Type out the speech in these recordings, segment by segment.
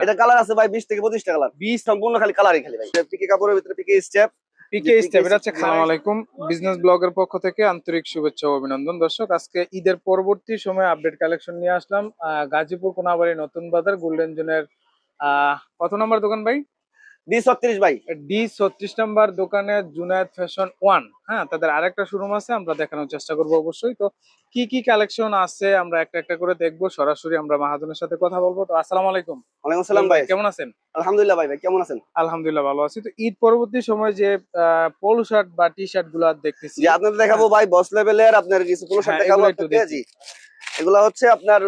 এটা কালার আছে ভাই বিশ থেকে 25 টাকা কালার বিশ সম্পূর্ণ খালি কালারই খালি ভাই। পিকে কাপড়ের ভিতরে পিকে স্টেপ পিকে স্টেপ এটা হচ্ছে আসসালামু আলাইকুম বিজনেস ব্লগের পক্ষ থেকে আন্তরিক শুভেচ্ছা ও অভিনন্দন। দর্শক আজকে ঈদের পরবর্তী সময়ে আপডেট কালেকশন নিয়ে আসলাম। আহ, গাজীপুর কোনাবাড়ি নতুন বাজার গোল্ডেন জোনের আহ, কত নম্বর দোকান ভাই? ডি ছত্রিশ ভাই। ডি ছত্রিশ নাম্বার দোকানে জুনায়েদ ফ্যাশন ওয়ান। হ্যাঁ তাদের আরেকটা শোরুম আছে আমরা দেখানোর চেষ্টা করব অবশ্যই। তো কি কি কালেকশন আছে আমরা একটা একটা করে দেখব সরাসরি আমরা মাহাজনের সাথে কথা বলব। তো আসসালামু আলাইকুম। ওয়ালাইকুম আসসালাম ভাই। কেমন আছেন? আলহামদুলিল্লাহ ভাই ভাই কেমন আছেন? আলহামদুলিল্লাহ ভালো আছি। তো ঈদ পরবর্তী সময় যে পোলো শার্ট বা টি শার্টগুলা দেখতেছি। আপনাদের দেখাবো ভাই বস লেভেলের আপনার কিছু দেখাবো। জি। এগুলা হচ্ছে আপনার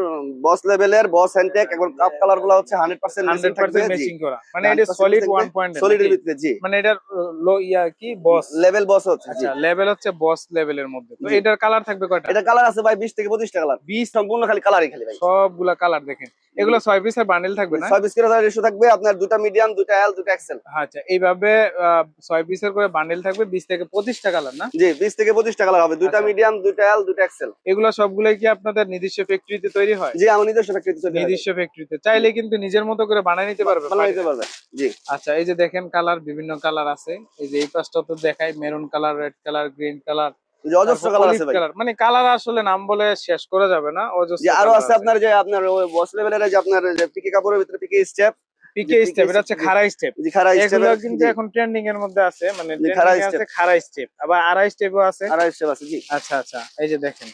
বস লেভেলের বস হ্যান্ডটেক এবং কাপ কালারগুলো হচ্ছে হান্ড্রেড পার্সেন্ট হান্ড্রেড থাকবে পার্সেন্ট ম্যাচিং করা। মানে এটা সলিড 1.0 সলিড সলিডের ভিতরে জি। মানে এটার লো ইয়া কি? বস লেভেল বস হচ্ছে জি। আচ্ছা লেভেল হচ্ছে বস লেভেলের মধ্যে। তো এটার কালার থাকবে কয়টা? এটা কালার আছে ভাই বিশ থেকে পঁচিশটা কালার বিশ? সম্পূর্ণ খালি কালারই খালি ভাই। সবগুলা কালার দেখেন। এগুলো ছয় পিসের বান্ডেল থাকবে না? ছয় বিশ কিলো রেশো থাকবে আপনার দুটা মিডিয়াম দুটা এল দুটা এক্সেল আচ্ছা এইভাবে আহ, ছয় পিসের করে বান্ডেল থাকবে বিশ থেকে পঁচিশটা কালার না? জি বিশ থেকে পঁচিশটা কালার হবে। দুটা আচ্ছা। মিডিয়াম দুটা এল দুটা এক্সেল এগুলো সবগুলাই কি আপনাদের নিজস্ব ফ্যাক্টরিতে তৈরি হয়? জি আমার নিজস্ব ফ্যাক্টরিতে যাবে। নিজস্ব ফ্যাক্টরিতে চাইলে কিন্তু নিজের মতো করে বানিয়ে নিতে পারবে বানায় নিতে পারবে জি। আচ্ছা এই যে দেখেন কালার বিভিন্ন কালার আছে। এই যে এই পাশটা তো দেখাই maroon colour red colour green colour অজস্র কালার আছে ভাই। মানে কালার আসলে নাম বলে শেষ করা যাবে না অজস্র আরও আছে আপনার যে আপনার বস লেভেলের যে আপনার যে পিকে কাপড়ের ভিতরে পিকে স্টেপ পিকে স্টেপ এটা হচ্ছে খাড়া স্টেপ এগুলো কিন্তু এখন ট্রেন্ডিং এর মধ্যে আছে মানে খাড়া খাড়া স্টেপ আবার আড়াই স্টেপও আছে। আড়াই স্টেপ আছে জি। আচ্ছা আচ্ছা এই যে দেখেন।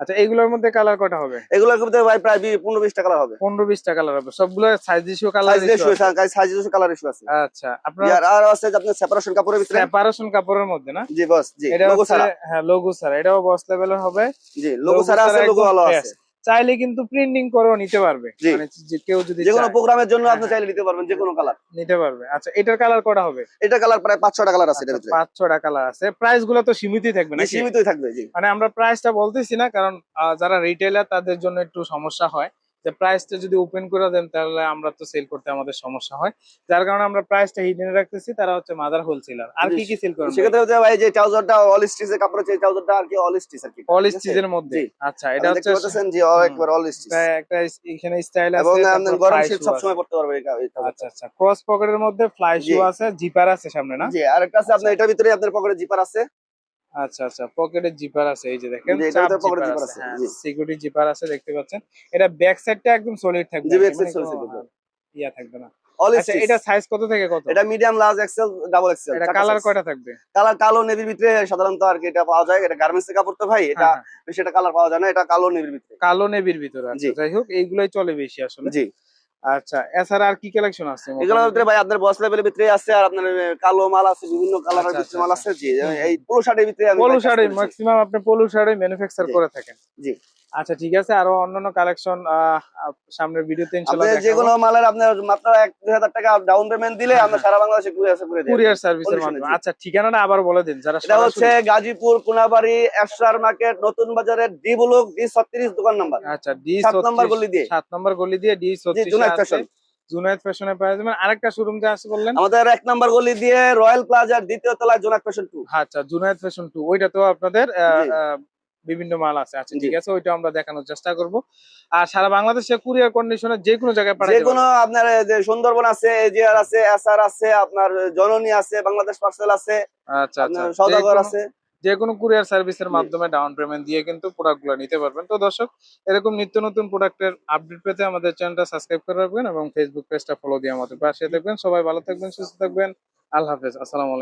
আচ্ছা এইগুলোর মধ্যে কালার কটা হবে? এগুলোর মধ্যে ভাই প্রায় 15 20 টা কালার হবে। পনেরো টা কালার হবে। সবগুলো size issue colour size ratio size issue colour issue আছে। আচ্ছা আপনার আর আর আছে আপনার সেপারেশন কাপড়ের ভিতরে? সেপারেশন কাপড়ের মধ্যে না? জি বস জি এটা লোগো ছাড়া। হ্যাঁ লোগো ছাড়া। এটাও বস লেভেলের হবে। জি লোগো ছাড়া আছে লোগো আলো আছে। চাইলে কিন্তু প্রিন্টিং করেও নিতে পারবে। মানে যে কেউ যদি যে কোনো প্রোগ্রামের জন্য আপনি হ্যাঁ, চাইলে নিতে পারবেন যে কোনো কালার নিতে পারবে। আচ্ছা এটার কালার কটা হবে? এটা কালার প্রায় পাঁচ ছটা কালার আছে এটার ভিতরে। পাঁচ ছটা কালার আছে। প্রাইসগুলো তো সীমিতই থাকবে না নাকি? সীমিতই থাকবে জি। মানে আমরা প্রাইসটা বলতেছি না কারণ যারা রিটেইলার তাদের জন্য একটু সমস্যা হয়। যে প্রাইসটা যদি ওপেন করে দেন তাহলে আমরা তো সেল করতে আমাদের সমস্যা হয়। যার কারণে আমরা প্রাইসটা হিডেন রাখতেছি তারা হচ্ছে মাদার হোলসেলার আর কি কি সেল করেন সেক্ষেত্রে হচ্ছে ভাই যে ট্রাউজারটা অল স্টিচের কাপড় আছে ট্রাউজারটা আর কি অল স্টিচ আর কি। অল? স্টিচের মধ্যে। আচ্ছা এটা হচ্ছে দেখতে পাচ্ছেন যে একবার অল স্টিচ প্রায় একটা এখানে স্টাইল আছে এবং আপনার গরম শীত সব সময় পড়তে পারবে। আচ্ছা আচ্ছা ক্রস পকেটের মধ্যে ফ্লাই। শু আছে জিপার আছে সামনে না? জি আর একটা আছে আপনার এটার ভিতরে আপনার পকেটে জিপার আছে। আচ্ছা আচ্ছা। পকেটে জিপার আছে এই যে দেখেন ভিতরে জিপার আছে। সিকিউরিটি জিপার আছে দেখতে পাচ্ছেন। এটা ব্যাক সাইডটা একদম সলিড থাকবে জি, আর কি, back side মানে solid কোনো, থাকবে। ইয়া থাকবে না। আচ্ছা এটা সাইজ কত থেকে কত? এটা medium large XL double XL এটা কালার কয়টা থাকবে? কালার কালো নেভির ভিতরে সাধারণত আর কি এটা পাওয়া যায়। এটা গার্মেন্টস এর কাপড় তো ভাই এটা হ্যাঁ, হ্যাঁ। বেশি এটা কালার পাওয়া যায় না এটা কালো নেভির ভিতরে। কালো নেভির ভিতরে জি। যাই হোক এইগুলাই চলে বেশি আসলে। জি। আচ্ছা এছাড়া আর কি কালেকশন আছে? এগুলোর ভিতরে ভাই আপনার বস লেভেলের ভিতরে আছে আর আপনার কালো মাল আছে বিভিন্ন কালারের আচ্ছা, ভিতরে আচ্ছা, মাল আছে। জি। এই পোলো শার্টের ভিতরে পলু শাড়ি ম্যাক্সিমাম আপনি পলু শাড়ি ম্যানুফ্যাকচার করে থাকেন। জি। আচ্ছা ঠিক আছে। আরও অন্যান্য কালেকশন সামনের ভিডিওতে ইনশাআল্লাহ যে কোনো মালের আপনার মাত্র এক দুই হাজার টাকা ডাউন পেমেন্ট দিলে আমরা। সারা বাংলাদেশে আসে করে দিই কুরিয়ার সার্ভিসের মাধ্যমে। আচ্ছা ঠিকানাটা আবার বলে দিন যারা এটা হচ্ছে গাজীপুর কোনাবাড়ি এফসার মার্কেট নতুন বাজারের ডি ব্লক ডি ছত্রিশ দোকান নাম্বার। আচ্ছা ডি সাত নম্বর গলি দিয়ে। সাত নম্বর গলি দিয়ে D G Junaid fashion Junaid ফ্যাশনে পাওয়া যাবেন আরেকটা শোরুম যে আছে বললেন? আমাদের এক নাম্বার গলি দিয়ে রয়্যাল প্লাজার দ্বিতীয় তলায় জোনাক ফ্যাশন টু আচ্ছা জুনাইদ ফ্যাশন টু ওইটা তো আপনাদের বিভিন্ন মাল আছে। আচ্ছা ঠিক আছে ওইটা আমরা দেখানোর চেষ্টা করব। আর সারা বাংলাদেশে কুরিয়ার কন্ডিশনে যে কোনো জায়গায় যে পাঠাতে কোনো আপনার যে সুন্দরবন আছে এজিআর আছে এসআর আছে আপনার জননী আছে বাংলাদেশ পার্সেল আছে আচ্ছা আচ্ছা। সৌদাগর যে আছে। যে কোনো কুরিয়ার সার্ভিসের। মাধ্যমে ডাউন পেমেন্ট দিয়ে কিন্তু প্রোডাক্টগুলো নিতে পারবেন। তো দর্শক এরকম নিত্য নতুন প্রোডাক্টের আপডেট পেতে আমাদের চ্যানেলটা সাবস্ক্রাইব করে রাখবেন এবং ফেসবুক পেজটা ফলো দিয়ে আমাদের পাশে থাকবেন। সবাই ভালো থাকবেন সুস্থ থাকবেন। আল্লাহ হাফেজ। আসসালামু আলাইকুম।